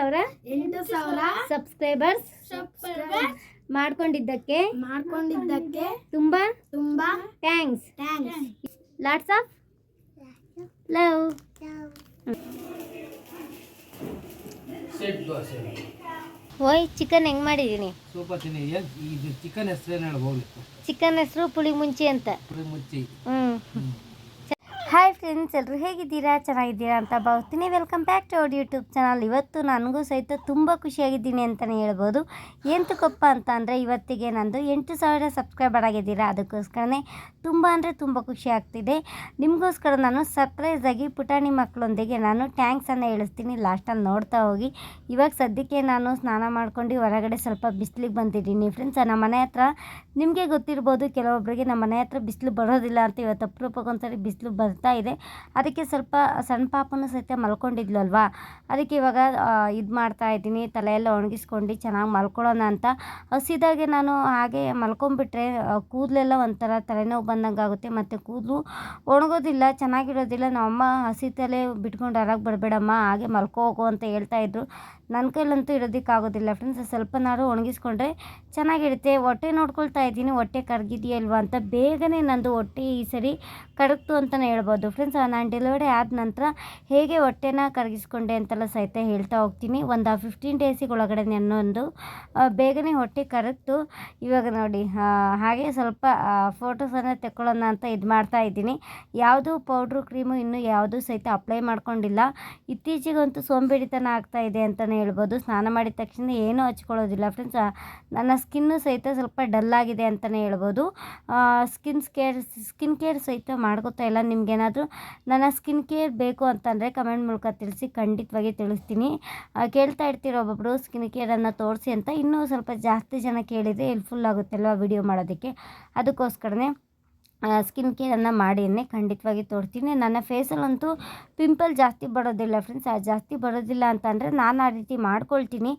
ಸಾವಿರ ಎಂಟು ಸಾವಿರ ಸಬ್ಸ್ಕ್ರೈಬರ್ಸ್ ಮಾಡ್ಕೊಂಡಿದ್ದಕ್ಕೆ ಮಾಡ್ಕೊಂಡಿದ್ದಕ್ಕೆ ತುಂಬಾ ತುಂಬಾ thanks. Thanks. Lots of love. ಓಯ್ ಚಿಕನ್ ಹೆಂಗ್ ಮಾಡಿದೀನಿ? ಸೂಪರ್ ಇದು ಚಿಕನ್ ಹೆಸರು ಚಿಕನ್ ಹೆಸರು ಪುಳಿ ಮುಂಚಿ ಅಂತ. ಪುಳಿ ಮುಂಚಿ ಹ್ಞೂ ಹಾಯ್ ಫ್ರೆಂಡ್ಸ್ ಎಲ್ಲರೂ ಹೇಗಿದ್ದೀರಾ? ಚೆನ್ನಾಗಿದ್ದೀರಾ ಅಂತ ಭಾವಿಸ್ತೀನಿ. Welcome back to our YouTube channel ಇವತ್ತು ನನಗೂ ಸಹಿತ ತುಂಬ ಖುಷಿಯಾಗಿದ್ದೀನಿ ಅಂತಲೇ ಹೇಳ್ಬೋದು. ಎಂತಕ್ಕಪ್ಪ ಅಂತ ಅಂದರೆ, ಇವತ್ತಿಗೆ ನಂದು ಎಂಟು ಸಾವಿರ ಸಬ್ಸ್ಕ್ರೈಬರ್ ಆಗಿದ್ದೀರಾ? ಅದಕ್ಕೋಸ್ಕರನೇ ತುಂಬ ಅಂದರೆ ತುಂಬ ಖುಷಿ ಆಗ್ತಿದೆ. ನಿಮಗೋಸ್ಕರ ನಾನು ಸರ್ಪ್ರೈಸಾಗಿ ಪುಟಾಣಿ ಮಕ್ಕಳೊಂದಿಗೆ ನಾನು ಟ್ಯಾಂಕ್ಸನ್ನು ಹೇಳಿಸ್ತೀನಿ. ಲಾಸ್ಟಲ್ಲಿ ನೋಡ್ತಾ ಹೋಗಿ. ಇವಾಗ ಸದ್ಯಕ್ಕೆ ನಾನು ಸ್ನಾನ ಮಾಡ್ಕೊಂಡು ಹೊರಗಡೆ ಸ್ವಲ್ಪ ಬಿಸಿಲಿಗೆ ಬಂದಿದ್ದೀನಿ. ಫ್ರೆಂಡ್ಸ್ ನಮ್ಮ ಮನೆ ಹತ್ರ ನಿಮಗೆ ಗೊತ್ತಿರ್ಬೋದು ಕೆಲವೊಬ್ಬರಿಗೆ ನಮ್ಮ ಮನೆ ಹತ್ರ ಬಿಸಿಲು ಬರೋದಿಲ್ಲ ಅಂತ ಇವತ್ತು ಅಪರೂಪಕ್ಕೊಂದ್ಸರಿ ಬಿಸಿಲು ಬರ್ತಾ ಇದೆ. ಅದಕ್ಕೆ ಸ್ವಲ್ಪ ಸಣ್ಣ ಪಾಪನೂ ಸಹಿತ ಮಲ್ಕೊಂಡಿದ್ಲು ಅಲ್ವಾ ಅದಕ್ಕೆ ಇವಾಗ ಇದು ಮಾಡ್ತಾ ಇದ್ದೀನಿ. ತಲೆಯೆಲ್ಲ ಒಣಗಿಸ್ಕೊಂಡು ಚೆನ್ನಾಗಿ ಮಲ್ಕೊಳ್ಳೋಣ ಅಂತ. ಹಸಿದಾಗೆ ನಾನು ಹಾಗೆ ಮಲ್ಕೊಂಡ್ಬಿಟ್ರೆ ಕೂದಲೆಲ್ಲ ಒಂಥರ ತಲೆನೋವು ಬಂದಂಗೆ ಆಗುತ್ತೆ ಮತ್ತು ಕೂದಲು ಒಣಗೋದಿಲ್ಲ, ಚೆನ್ನಾಗಿರೋದಿಲ್ಲ. ನಮ್ಮಮ್ಮ ಹಸಿ ತಲೆ ಬಿಟ್ಕೊಂಡು ಹೊರಗೆ ಬರಬೇಡಮ್ಮ, ಹಾಗೆ ಮಲ್ಕೋ, ಹೋಗು ಅಂತ ಹೇಳ್ತಾ ಇದ್ರು. ನನ್ನ ಕೈಲಂತೂ ಇರೋದಕ್ಕಾಗೋದಿಲ್ಲ ಫ್ರೆಂಡ್ಸ್ ಸ್ವಲ್ಪನಾದ್ರು ಒಣಗಿಸ್ಕೊಂಡ್ರೆ ಚೆನ್ನಾಗಿರುತ್ತೆ. ಹೊಟ್ಟೆ ನೋಡ್ಕೊಳ್ತಾ ಇದ್ದೀನಿ. ಹೊಟ್ಟೆ ಕರಗಿದೆಯಲ್ವಾ ಅಂತ ಬೇಗನೆ ನಂದು ಹೊಟ್ಟೆ ಈ ಸರಿ ಕರಗ್ತು ಅಂತಲೇ ಹೇಳ್ಬೋದು. ಫ್ರೆಂಡ್ಸ್ ನಾನು ಡೆಲಿವರಿ ಆದ ನಂತರ ಹೇಗೆ ಹೊಟ್ಟೆನ ಕರಗಿಸ್ಕೊಂಡೆ ಅಂತೆಲ್ಲ ಸಹಿತ ಹೇಳ್ತಾ ಹೋಗ್ತೀನಿ. ಒಂದು ಫಿಫ್ಟೀನ್ ಡೇಸಿಗೆ ಒಳಗಡೆ ನನ್ನೊಂದು ಬೇಗನೆ ಹೊಟ್ಟೆ ಕರಗ್ತು. ಇವಾಗ ನೋಡಿ ಹಾಗೆ ಸ್ವಲ್ಪ ಫೋಟೋಸನ್ನು ತೆಕ್ಕೊಳ್ಳೋಣ ಅಂತ ಇದು ಮಾಡ್ತಾ ಇದ್ದೀನಿ. ಯಾವುದು ಪೌಡ್ರು ಕ್ರೀಮು ಇನ್ನೂ ಯಾವುದು ಸಹಿತ ಅಪ್ಲೈ ಮಾಡ್ಕೊಂಡಿಲ್ಲ. ಇತ್ತೀಚೆಗಂತೂ ಸೋಂಬೇಡಿತನ ಆಗ್ತಾ ಇದೆ ಅಂತಲೇ ಹೇಳ್ಬೋದು. ಸ್ನಾನ ಮಾಡಿದ ತಕ್ಷಣ ಏನೂ ಹಚ್ಕೊಳ್ಳೋದಿಲ್ಲ. ಫ್ರೆಂಡ್ಸ್ ನನ್ನ ಸ್ಕಿನ್ನು ಸಹಿತ ಸ್ವಲ್ಪ ಡಲ್ ಆಗಿದೆ ಅಂತಲೇ ಹೇಳ್ಬೋದು. ಸ್ಕಿನ್ ಕೇರ್ ಸ್ಕಿನ್ ಕೇರ್ ಸಹಿತ ಮಾಡ್ಕೋತಾ ಇಲ್ಲ. ನಿಮ್ಗೇನಾದರೂ ನನ್ನ ಸ್ಕಿನ್ ಕೇರ್ ಬೇಕು ಅಂತಂದರೆ ಕಮೆಂಟ್ ಮೂಲಕ ತಿಳಿಸಿ, ಖಂಡಿತವಾಗಿ ತಿಳಿಸ್ತೀನಿ. ಕೇಳ್ತಾ ಇರ್ತೀರ ಒಬ್ಬೊಬ್ಬರು ಸ್ಕಿನ್ ಕೇರನ್ನು ತೋರಿಸಿ ಅಂತ ಇನ್ನೂ ಸ್ವಲ್ಪ ಜಾಸ್ತಿ ಜನ ಕೇಳಿದರೆ ಹೆಲ್ಪ್ಫುಲ್ ಆಗುತ್ತೆ ಅಲ್ವಾ ವಿಡಿಯೋ ಮಾಡೋದಕ್ಕೆ? ಅದಕ್ಕೋಸ್ಕರನೇ. ಸ್ಕಿನ್ ಕೇರನ್ನು ಮಾಡಿಯೇ ಖಂಡಿತವಾಗಿ ತೋರ್ತೀನಿ ನನ್ನ ಫೇಸಲ್ಲಂತೂ ಪಿಂಪಲ್ ಜಾಸ್ತಿ ಬರೋದಿಲ್ಲ ಫ್ರೆಂಡ್ಸ್ ಆ, ಜಾಸ್ತಿ ಬರೋದಿಲ್ಲ ಅಂತಂದರೆ ನಾನು ಆ ರೀತಿ ಮಾಡ್ಕೊಳ್ತೀನಿ.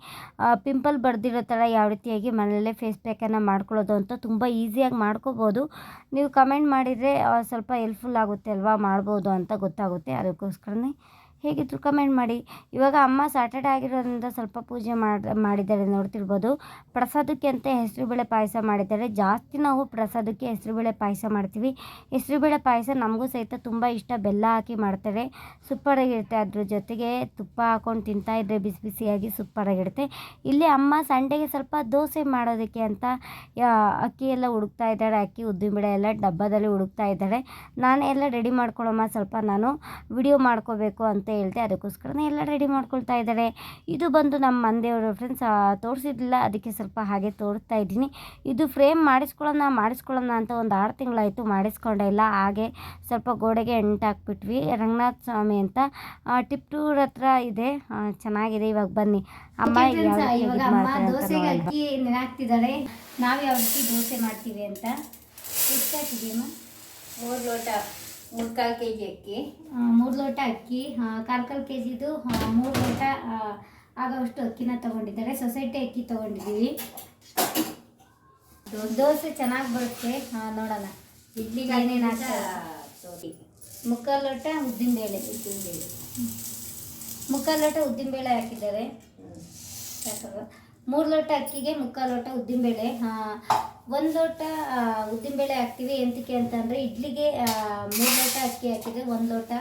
ಪಿಂಪಲ್ ಬರ್ದಿರೋ ಥರ ಯಾವ ರೀತಿಯಾಗಿ ಮನೆಯಲ್ಲೇ ಫೇಸ್ ಪ್ಯಾಕನ್ನು ಮಾಡ್ಕೊಳ್ಳೋದು ಅಂತ ತುಂಬ ಈಸಿಯಾಗಿ ಮಾಡ್ಕೋಬೋದು. ನೀವು ಕಮೆಂಟ್ ಮಾಡಿದರೆ ಸ್ವಲ್ಪ ಹೆಲ್ಪ್ಫುಲ್ ಆಗುತ್ತೆ ಅಲ್ವಾ ಮಾಡ್ಬೋದು ಅಂತ ಗೊತ್ತಾಗುತ್ತೆ. ಅದಕ್ಕೋಸ್ಕರನೇ ಹೇಗಿದ್ರು ಕಮೆಂಟ್ ಮಾಡಿ. ಇವಾಗ ಅಮ್ಮ ಸ್ಯಾಟರ್ಡೇ ಆಗಿರೋದ್ರಿಂದ ಸ್ವಲ್ಪ ಪೂಜೆ ಮಾಡಿ, ಮಾಡಿದ್ದಾರೆ ನೋಡ್ತಿರ್ಬೋದು. ಪ್ರಸಾದಕ್ಕೆ ಅಂತ ಹೆಸರುಬೇಳೆ ಪಾಯಸ ಮಾಡಿದ್ದಾರೆ. ಜಾಸ್ತಿ ನಾವು ಪ್ರಸಾದಕ್ಕೆ ಹೆಸರುಬೇಳೆ ಪಾಯಸ ಮಾಡ್ತೀವಿ. ಹೆಸರುಬೇಳೆ ಪಾಯಸ ನಮಗೂ ಸಹಿತ ತುಂಬ ಇಷ್ಟ. ಬೆಲ್ಲ ಹಾಕಿ ಮಾಡ್ತಾರೆ. ಸೂಪರಾಗಿರುತ್ತೆ ಅದ್ರ ಜೊತೆಗೆ ತುಪ್ಪ ಹಾಕೊಂಡು ತಿಂತಾ ಇದ್ದರೆ ಬಿಸಿ ಬಿಸಿಯಾಗಿ ಸೂಪರಾಗಿರುತ್ತೆ ಇಲ್ಲಿ ಅಮ್ಮ ಸಂಡೆಗೆ ಸ್ವಲ್ಪ ದೋಸೆ ಮಾಡೋದಕ್ಕೆ ಅಂತ ಅಕ್ಕಿ ಎಲ್ಲ ಹುಡುಕ್ತಾ ಇದ್ದಾರೆ. ಅಕ್ಕಿ, ಉದ್ದಿನ ಬೇಳೆ ಎಲ್ಲ ಡಬ್ಬದಲ್ಲಿ ಹುಡುಕ್ತಾ ಇದ್ದಾರೆ. ನಾನು ಎಲ್ಲ ರೆಡಿ ಮಾಡ್ಕೊಳ್ಳೋಮ್ಮ ಸ್ವಲ್ಪ ನಾನು ವಿಡಿಯೋ ಮಾಡ್ಕೋಬೇಕು ಅಂತ ಹೇಳ್ದೆ ಅದಕ್ಕೋಸ್ಕರನೇ ಎಲ್ಲ ರೆಡಿ ಮಾಡ್ಕೊಳ್ತಾ ಇದ್ದಾರೆ ಇದು ಬಂದು ನಮ್ಮ ಮಂದೆಯವರು ಫ್ರೆಂಡ್ಸ್ ತೋರಿಸಿದ್ದಿಲ್ಲ ಅದಕ್ಕೆ ಸ್ವಲ್ಪ ಹಾಗೆ ತೋರಿಸ್ತಾ ಇದ್ದೀನಿ. ಇದು ಫ್ರೇಮ್ ಮಾಡಿಸ್ಕೊಳ್ಳೋಣ ಮಾಡಿಸ್ಕೊಳ್ಳೋಣ ಅಂತ ಒಂದು ಆರು ತಿಂಗಳಾಯಿತು ಮಾಡಿಸ್ಕೊಂಡೆ ಇಲ್ಲ. ಹಾಗೆ ಸ್ವಲ್ಪ ಗೋಡೆಗೆ ಎಂಟು ಹಾಕ್ಬಿಟ್ವಿ. ರಂಗನಾಥ ಸ್ವಾಮಿ ಅಂತ ಟಿಪ್ಟೂರ್ ಹತ್ರ ಇದೆ. ಚೆನ್ನಾಗಿದೆ. ಇವಾಗ ಬನ್ನಿ. ಅಮ್ಮ ಇವಾಗ ಅಮ್ಮ ದೋಸೆಗೆ ಅಕ್ಕಿ ನೆನಾಕ್ತಿದ್ದಾರೆ ನಾವು ಯಾವ ರೀತಿ ದೋಸೆ ಮಾಡ್ತೀವಿ ಅಂತ. ಇಷ್ಟ ಮೂರು ಲೋಟ ಮುಕ್ಕಾಲು ಕೆ ಜಿ ಅಕ್ಕಿ ಮೂರು ಲೋಟ ಅಕ್ಕಿ ಕಾಲು ಕಾಲು ಕೆ ಜಿದು ಮೂರು ಲೋಟ ಆಗೋವಷ್ಟು ಅಕ್ಕಿನ ತೊಗೊಂಡಿದ್ದಾರೆ. ಸೊಸೈಟಿ ಅಕ್ಕಿ ತೊಗೊಂಡಿದ್ದೀವಿ. ದೋಸೆ ಚೆನ್ನಾಗಿ ಬರುತ್ತೆ. ನೋಡೋಣ. ಇಡ್ಲಿಗೆ ಏನೇನ್ ಮುಕ್ಕಾಲು ಲೋಟ ಉದ್ದಿನ ಮುಕ್ಕಾಲು ಲೋಟ ಉದ್ದಿನಬೇಳೆ. ಉದ್ದಿನಬೇಳೆ. ಮುಕ್ಕಾಲು ಲೋಟ ಉದ್ದಿನಬೇಳೆ ಹಾಕಿದ್ದಾರೆ. ಮೂರು ಲೋಟ ಅಕ್ಕಿಗೆ ಮುಕ್ಕಾಲು ಲೋಟ ಉದ್ದಿನಬೇಳೆ. ಒಂದು ಲೋಟ ಉದ್ದಿನ ಉದ್ದಿನಬೇಳೆ ಹಾಕ್ತೀವಿ ಎಂತಕ್ಕೆ ಅಂತಂದರೆ ಇಡ್ಲಿಗೆ ಮೂರು ಲೋಟ ಅಕ್ಕಿ ಹಾಕಿದರೆ ಒಂದು ಲೋಟ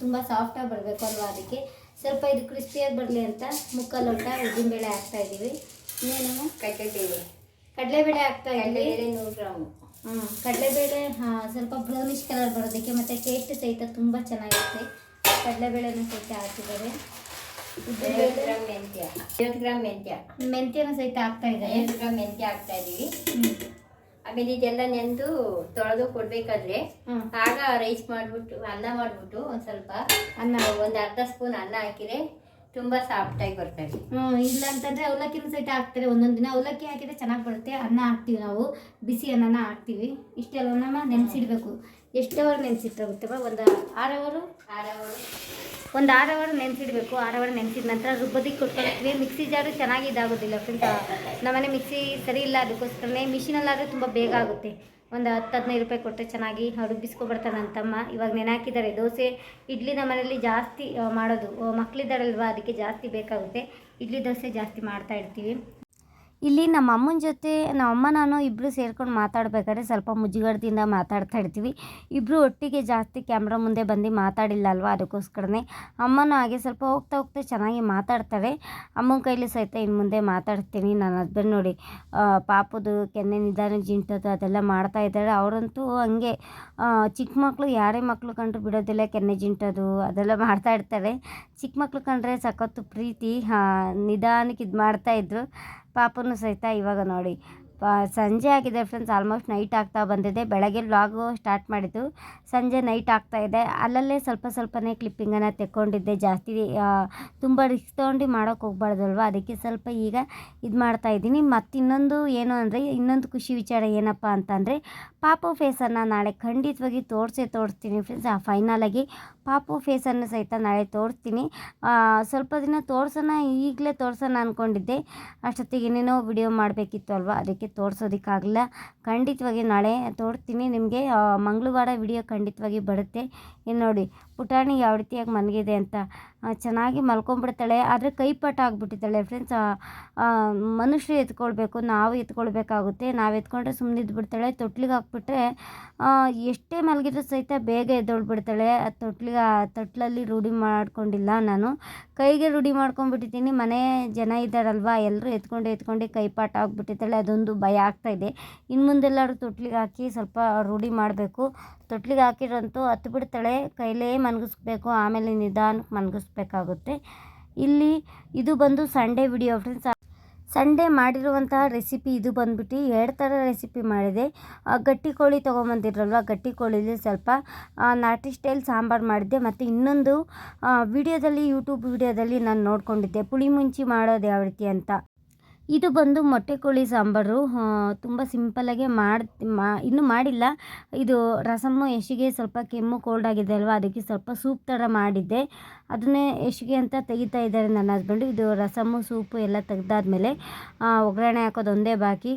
ತುಂಬ ಸಾಫ್ಟಾಗಿ ಬರಬೇಕು ಅಲ್ವಾ ಅದಕ್ಕೆ. ಸ್ವಲ್ಪ ಇದು ಕ್ರಿಸ್ಪಿಯಾಗಿ ಬರಲಿ ಅಂತ ಮುಕ್ಕಾಲು ಲೋಟ ಉದ್ದಿನಬೇಳೆ ಹಾಕ್ತಾ ಇದ್ದೀವಿ. ಇನ್ನೇನು? ಕಡಲೆಬೇಳೆ. ಕಡಲೆಬೇಳೆ ಹಾಕ್ತಾ ಇದ್ದೀವಿ. ಕಡಲೆಬೇಳೆ ನೂರು ಗ್ರಾಮು. ಹ್ಮ್, ಕಡಲೆಬೇಳೆ ಹಾ, ಸ್ವಲ್ಪ ಬ್ರೌನಿಶ್ ಕಲರ್ ಬರೋದಕ್ಕೆ ಮತ್ತು ಟೇಸ್ಟ್ ಸಹಿತ ತುಂಬ ಚೆನ್ನಾಗಿರುತ್ತೆ. ಕಡಲೆಬೇಳೆನೂ ಸಹಿತ ಹಾಕಿದ್ದಾರೆ. ಐವತ್ತು ಗ್ರಾಮ್ ಮೆಂತ್ಯ. ಐವತ್ತು ಗ್ರಾಮ್ ಮೆಂತ್ಯ ಮೆಂತ್ಯನ ಸಹಿತ ಹಾಕ್ತಾ ಇದ್ದಾರೆ. ಐವತ್ತು ಗ್ರಾಮ್ ಮೆಂತ್ಯ ಹಾಕ್ತಾ ಇದೀವಿ. ಹ್ಮ್. ಆಮೇಲೆ ಇದೆಲ್ಲ ನೆಂದು ತೊಳೆದು ಕೊಡ್ಬೇಕಾದ್ರೆ. ಆಗ ರೈಸ್ ಮಾಡಿಬಿಟ್ಟು ಅನ್ನ ಮಾಡಿಬಿಟ್ಟು ಒಂದು ಸ್ವಲ್ಪ ಅನ್ನ. ಒಂದು ಅರ್ಧ ಸ್ಪೂನ್ ಅನ್ನ ಹಾಕಿದ್ರೆ ತುಂಬ ಸಾಫ್ಟಾಗಿ ಬರ್ತವೆ ಹ್ಮ್, ಇಲ್ಲ ಅಂತಂದ್ರೆ ಅವಲಕ್ಕಿನ ಸಹಿತ ಹಾಕ್ತಾರೆ. ಒಂದೊಂದು ದಿನ ಅವಲಕ್ಕಿ ಹಾಕಿದ್ರೆ ಚೆನ್ನಾಗಿ ಬರುತ್ತೆ. ಅನ್ನ ಹಾಕ್ತೀವಿ ನಾವು. ಬಿಸಿ ಅನ್ನನ ಹಾಕ್ತೀವಿ. ಇಷ್ಟೆಲ್ಲವನ್ನ ನೆನೆಸಿಡ್ಬೇಕು. ಎಷ್ಟು ಅವರ್ ನೆನೆಸಿಟ್ಟಾಗುತ್ತವ ಒಂದು ಆರು ಅವರು ಆರವರು. ಒಂದು ಆರು ಅವರ್ ನೆನೆಸಿಡ್ಬೇಕು, ಆರು ಅವರ್ ನೆನೆಸಿದ ನಂತರ ರುಬ್ಬದಿಗೆ ಕೊಟ್ಕೊಳ್ತೀವಿ. ಮಿಕ್ಸಿ ಜಾರು ಚೆನ್ನಾಗಿ ಇದಾಗೋದಿಲ್ಲ ಫ್ರೆಂಡ್ಸ್ ನಮ್ಮನೆ ಮಿಕ್ಸಿ ಸರಿ ಇಲ್ಲ, ಅದಕ್ಕೋಸ್ಕರನೇ ಮಿಷಿನಲ್ಲಾದರೆ ತುಂಬ ಬೇಗ ಆಗುತ್ತೆ. ಒಂದು ಹತ್ತು ಹದಿನೈದು ರೂಪಾಯಿ ಕೊಟ್ಟರೆ ಚೆನ್ನಾಗಿ ರುಬ್ಬಿಸ್ಕೊಬರ್ತಾನೆ ನನ್ನ ಇವಾಗ ನೆನೆ ಹಾಕಿದ್ದಾರೆ ದೋಸೆ ಇಡ್ಲಿ ನಮ್ಮ ಮನೇಲಿ ಜಾಸ್ತಿ ಮಾಡೋದು. ಮಕ್ಕಳಿದ್ದಾರಲ್ವ ಅದಕ್ಕೆ ಜಾಸ್ತಿ ಬೇಕಾಗುತ್ತೆ. ಇಡ್ಲಿ ದೋಸೆ ಜಾಸ್ತಿ ಮಾಡ್ತಾ ಇರ್ತೀವಿ. ಇಲ್ಲಿ ನಮ್ಮ ಅಮ್ಮನ ಜೊತೆ, ನಮ್ಮ ಅಮ್ಮ, ನಾನು ಇಬ್ಬರು ಸೇರ್ಕೊಂಡು ಮಾತಾಡಬೇಕಾದ್ರೆ ಸ್ವಲ್ಪ ಮುಜುಗರದಿಂದ ಮಾತಾಡ್ತಾ ಇರ್ತೀವಿ. ಇಬ್ಬರು ಒಟ್ಟಿಗೆ ಜಾಸ್ತಿ ಕ್ಯಾಮ್ರಾ ಮುಂದೆ ಬಂದು ಮಾತಾಡಿಲ್ಲ ಅಲ್ವಾ ಅದಕ್ಕೋಸ್ಕರನೇ. ಅಮ್ಮನೂ ಹಾಗೆ ಸ್ವಲ್ಪ ಹೋಗ್ತಾ ಹೋಗ್ತಾ ಚೆನ್ನಾಗಿ ಮಾತಾಡ್ತಾರೆ. ಅಮ್ಮನ ಕೈಲಿ ಸಹಿತ ಇನ್ನು ಮುಂದೆ ಮಾತಾಡ್ತೀನಿ. ನನ್ನ ಹಸ್ಬೆಂಡ್ ನೋಡಿ ಪಾಪದು ಕೆನ್ನೆ ನಿಧಾನ ಜಿಂಟದು ಅದೆಲ್ಲ ಮಾಡ್ತಾ ಇದ್ದಾರೆ. ಅವರಂತೂ ಹಂಗೆ ಚಿಕ್ಕ ಮಕ್ಕಳು ಯಾರೇ ಮಕ್ಕಳು ಕಂಡ್ರು ಬಿಡೋದಿಲ್ಲ ಕೆನ್ನೆ ಜಿಂಟೋದು ಅದೆಲ್ಲ ಮಾಡ್ತಾ ಇರ್ತಾರೆ. ಚಿಕ್ಕ ಮಕ್ಕಳು ಕಂಡ್ರೆ ಸಖತ್ತು ಪ್ರೀತಿ ನಿಧಾನಕ್ಕೆ ಇದು ಮಾಡ್ತಾಯಿದ್ರು ಪಾಪನು ಸಹಿತ ಇವಾಗ ನೋಡಿ. ಸಂಜೆ ಆಗಿದೆ ಫ್ರೆಂಡ್ಸ್ ಆಲ್ಮೋಸ್ಟ್ ನೈಟ್ ಆಗ್ತಾ ಬಂದಿದೆ. ಬೆಳಗ್ಗೆ ವ್ಲಾಗು ಸ್ಟಾರ್ಟ್ ಮಾಡಿದ್ದು. ಸಂಜೆ ನೈಟ್ ಆಗ್ತಾ ಇದೆ. ಅಲ್ಲಲ್ಲೇ ಸ್ವಲ್ಪ ಸ್ವಲ್ಪನೇ ಕ್ಲಿಪ್ಪಿಂಗನ್ನು ತೆಕ್ಕೊಂಡಿದ್ದೆ. ಜಾಸ್ತಿ ತುಂಬ ರಿಸ್ಕ್ ತೊಗೊಂಡು ಮಾಡೋಕ್ಕೆ ಹೋಗ್ಬಾರ್ದಲ್ವ? ಅದಕ್ಕೆ ಸ್ವಲ್ಪ ಈಗ ಇದು ಮಾಡ್ತಾ ಇದ್ದೀನಿ. ಮತ್ತು ಇನ್ನೊಂದು ಏನು ಅಂದರೆ, ಇನ್ನೊಂದು ಖುಷಿ ವಿಚಾರ ಏನಪ್ಪ ಅಂತಂದರೆ ಪಾಪು ಫೇಸನ್ನು ನಾಳೆ ಖಂಡಿತವಾಗಿ ತೋರಿಸೇ ತೋರಿಸ್ತೀನಿ ಫ್ರೆಂಡ್ಸ್ ಆ ಫೈನಲಾಗಿ ಪಾಪು ಫೇಸನ್ನು ಸಹಿತ ನಾಳೆ ತೋರಿಸ್ತೀನಿ. ಸ್ವಲ್ಪ ದಿನ ತೋರ್ಸೋಣ, ಈಗಲೇ ತೋರ್ಸೋಣ ಅಂದ್ಕೊಂಡಿದ್ದೆ ಅಷ್ಟೊತ್ತಿಗೆ ಏನೇನೋ ವಿಡಿಯೋ ಮಾಡಬೇಕಿತ್ತು ಅಲ್ವಾ, ಅದಕ್ಕೆ ತೋರಿಸೋದಕ್ಕಾಗಲಿಲ್ಲ. ಖಂಡಿತವಾಗಿ ನಾಳೆ ತೋರಿಸ್ತೀನಿ ನಿಮಗೆ. ಮಂಗಳವಾರ ವಿಡಿಯೋ ಖಂಡಿತವಾಗಿ ಬರುತ್ತೆ. ಇನ್ನು ನೋಡಿ, ಪುಟಾಣಿ ಯಾವ ರೀತಿಯಾಗಿ ಮಲಗಿದೆ ಅಂತ. ಚೆನ್ನಾಗಿ ಮಲ್ಕೊಂಡ್ಬಿಡ್ತಾಳೆ ಆದರೆ ಕೈಪಟ ಆಗಿಬಿಟ್ಟಿದ್ದಾಳೆ ಫ್ರೆಂಡ್ಸ್ ಮನುಷ್ಯರು ಎತ್ಕೊಳ್ಬೇಕು, ನಾವು ಎತ್ಕೊಳ್ಬೇಕಾಗುತ್ತೆ. ನಾವು ಎತ್ಕೊಂಡ್ರೆ ಸುಮ್ಮನೆ ಇದ್ಬಿಡ್ತಾಳೆ. ತೊಟ್ಲಿಗೆ ಹಾಕ್ಬಿಟ್ರೆ ಎಷ್ಟೇ ಮಲಗಿದ್ರು ಸಹಿತ ಬೇಗ ಎದ್ದೊಳ್ಬಿಡ್ತಾಳೆ. ಆ ತೊಟ್ಲಿಗೆ ತೊಟ್ಲಲ್ಲಿ ರೂಢಿ ಮಾಡ್ಕೊಂಡಿಲ್ಲ ನಾನು. ಕೈಗೆ ರೂಢಿ ಮಾಡ್ಕೊಂಡ್ಬಿಟ್ಟಿದ್ದೀನಿ ಮನೆ ಜನ ಇದ್ದಾರಲ್ವ ಎಲ್ಲರೂ ಎತ್ಕೊಂಡು ಎತ್ಕೊಂಡು ಕೈಪಾಟ ಆಗಿಬಿಟ್ಟಿದ್ದಾಳೆ ಅದೊಂದು ಭಯ ಆಗ್ತಾ ಇದೆ. ಇನ್ನು ಮುಂದೆಲ್ಲರೂ ತೊಟ್ಲಿಗೆ ಹಾಕಿ ಸ್ವಲ್ಪ ರೂಢಿ ಮಾಡಬೇಕು. ತೊಟ್ಲಿಗೆ ಹಾಕಿರಂತೂ ಹತ್ತು ಬಿಡ್ತಾಳೆ ಕೈಲೇ ಮಲಗಿಸ್ಬೇಕು ಆಮೇಲೆ ನಿಧಾನಕ್ಕೆ ಮಲಗಿಸ್ಬೇಕಾಗುತ್ತೆ ಇಲ್ಲಿ ಇದು ಬಂದು ಸಂಡೇ ವಿಡಿಯೋ ಫ್ರೆಂಡ್ಸ್ ಸಂಡೇ ಮಾಡಿರುವಂತಹ ರೆಸಿಪಿ ಇದು ಬಂದ್ಬಿಟ್ಟು ಎರಡು ಥರ ರೆಸಿಪಿ ಮಾಡಿದೆ. ಗಟ್ಟಿ ಕೋಳಿ ತೊಗೊಂಬಂದಿರಲ್ವ ಗಟ್ಟಿ ಕೋಳಿಲಿ ಸ್ವಲ್ಪ ನಾಟಿ ಸ್ಟೈಲ್ ಸಾಂಬಾರು ಮಾಡಿದ್ದೆ. ಮತ್ತು ಇನ್ನೊಂದು ವಿಡಿಯೋದಲ್ಲಿ ಯೂಟ್ಯೂಬ್ ವಿಡಿಯೋದಲ್ಲಿ ನಾನು ನೋಡಿಕೊಂಡಿದ್ದೆ. ಪುಳಿ ಮುಂಚಿ ಮಾಡೋದು ಯಾವ ರೀತಿ ಅಂತ. ಇದು ಬಂದು ಮೊಟ್ಟೆ ಕೋಳಿ ಸಾಂಬಾರು ತುಂಬ ಸಿಂಪಲ್ಲಾಗೆ ಮಾಡಿ, ಮಾ, ಇನ್ನೂ ಮಾಡಿಲ್ಲ. ಇದು ರಸಮ್ಮು ಯಶಿಗೆ ಸ್ವಲ್ಪ ಕೆಮ್ಮು ಕೋಲ್ಡ್ ಆಗಿದೆ ಅಲ್ವಾ, ಅದಕ್ಕೆ ಸ್ವಲ್ಪ ಸೂಪ್ ಥರ ಮಾಡಿದ್ದೆ. ಅದನ್ನೇ ಯಶಿಗೆ ಅಂತ ತೆಗಿತಾ ಇದ್ದಾರೆ ನನ್ನ ಹಸ್ಬೆಂಡು ಇದು ರಸಮ್ಮು ಸೂಪು ಎಲ್ಲ ತೆಗ್ದಾದ್ಮೇಲೆ ಒಗ್ಗರಣೆ ಹಾಕೋದು ಒಂದೇ ಬಾಕಿ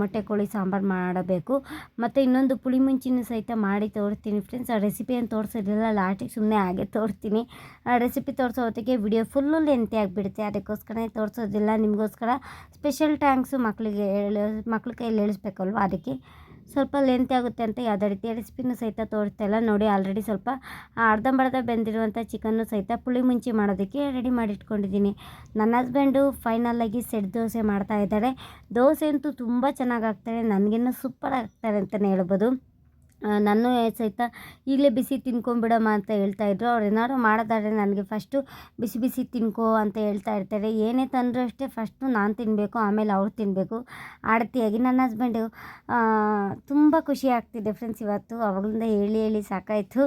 ಮೊಟ್ಟೆ ಕೋಳಿ ಸಾಂಬಾರು ಮಾಡಬೇಕು. ಮತ್ತು ಇನ್ನೊಂದು ಪುಳಿ ಮುಂಚಿನ ಸಹಿತ ಮಾಡಿ ತೋರಿಸ್ತೀನಿ ಫ್ರೆಂಡ್ಸ್ ಆ ರೆಸಿಪಿಯನ್ನು ತೋರಿಸೋದಿಲ್ಲ ಲಾಸ್ಟಿಗೆ ಸುಮ್ಮನೆ ಹಾಗೆ ತೋರಿಸ್ತೀನಿ. ಆ ರೆಸಿಪಿ ತೋರಿಸೋ ಹೊತ್ತಿಗೆ ವಿಡಿಯೋ ಫುಲ್ಲು ಲೆಂತಿ ಆಗಿಬಿಡುತ್ತೆ ಅದಕ್ಕೋಸ್ಕರ ತೋರಿಸೋದಿಲ್ಲ, ನಿಮಗೋಸ್ಕರ. ಸ್ಪೆಷಲ್ ಟ್ಯಾಂಕ್ಸು ಮಕ್ಕಳಿಗೆ ಹೇಳ, ಮಕ್ಳ ಕೈಯಲ್ಲಿ ಹೇಳಿಸ್ಬೇಕಲ್ವ ಅದಕ್ಕೆ. ಸ್ವಲ್ಪ ಲೆಂತ್ ಆಗುತ್ತೆ ಅಂತ ಯಾವುದೇ ರೀತಿಯ ರೆಸಿಪಿನು ಸಹಿತ ತೋರಿಸ್ತಾ ಇಲ್ಲ. ನೋಡಿ ಆಲ್ರೆಡಿ ಸ್ವಲ್ಪ ಅರ್ಧಂಬರ್ಧ ಬೆಂದಿರುವಂಥ ಚಿಕನ್ನು ಸಹಿತ ಪುಳಿ ಮುಂಚಿ ಮಾಡೋದಕ್ಕೆ ರೆಡಿ ಮಾಡಿ ಇಟ್ಕೊಂಡಿದ್ದೀನಿ ನನ್ನ ಹಸ್ಬೆಂಡು ಫೈನಲಾಗಿ ಸೆಟ್ ದೋಸೆ ಮಾಡ್ತಾ ಇದ್ದಾರೆ. ದೋಸೆ ಅಂತೂ ತುಂಬ ಚೆನ್ನಾಗಿ ಆಗ್ತಾರೆ. ನನಗಿನ್ನೂ ಸೂಪರ್ ಆಗ್ತಾರೆ ಅಂತಲೇ ಹೇಳ್ಬೋದು. ನಾನು ಸಹಿತ ಈಗಲೇ ಬಿಸಿ ತಿನ್ಕೊಂಬಿಡಮ್ಮ ಅಂತ ಹೇಳ್ತಾ ಇದ್ರು. ಅವ್ರು ಏನಾದ್ರು ಮಾಡೋದಾದ್ರೆ ನನಗೆ ಫಸ್ಟು ಬಿಸಿ ಬಿಸಿ ತಿನ್ಕೋ ಅಂತ ಹೇಳ್ತಾ ಇರ್ತಾರೆ. ಏನೇ ತಂದರೂ ಅಷ್ಟೇ ಫಸ್ಟು ನಾನು ತಿನ್ನಬೇಕು ಆಮೇಲೆ ಅವ್ರು ತಿನ್ನಬೇಕು ಆಡತಿಯಾಗಿ ನನ್ನ ಹಸ್ಬೆಂಡು ತುಂಬ ಖುಷಿ ಆಗ್ತಿದೆ ಫ್ರೆಂಡ್ಸ್ ಇವತ್ತು. ಅವಾಗಲಿಂದ ಹೇಳಿ ಹೇಳಿ ಸಾಕಾಯಿತು.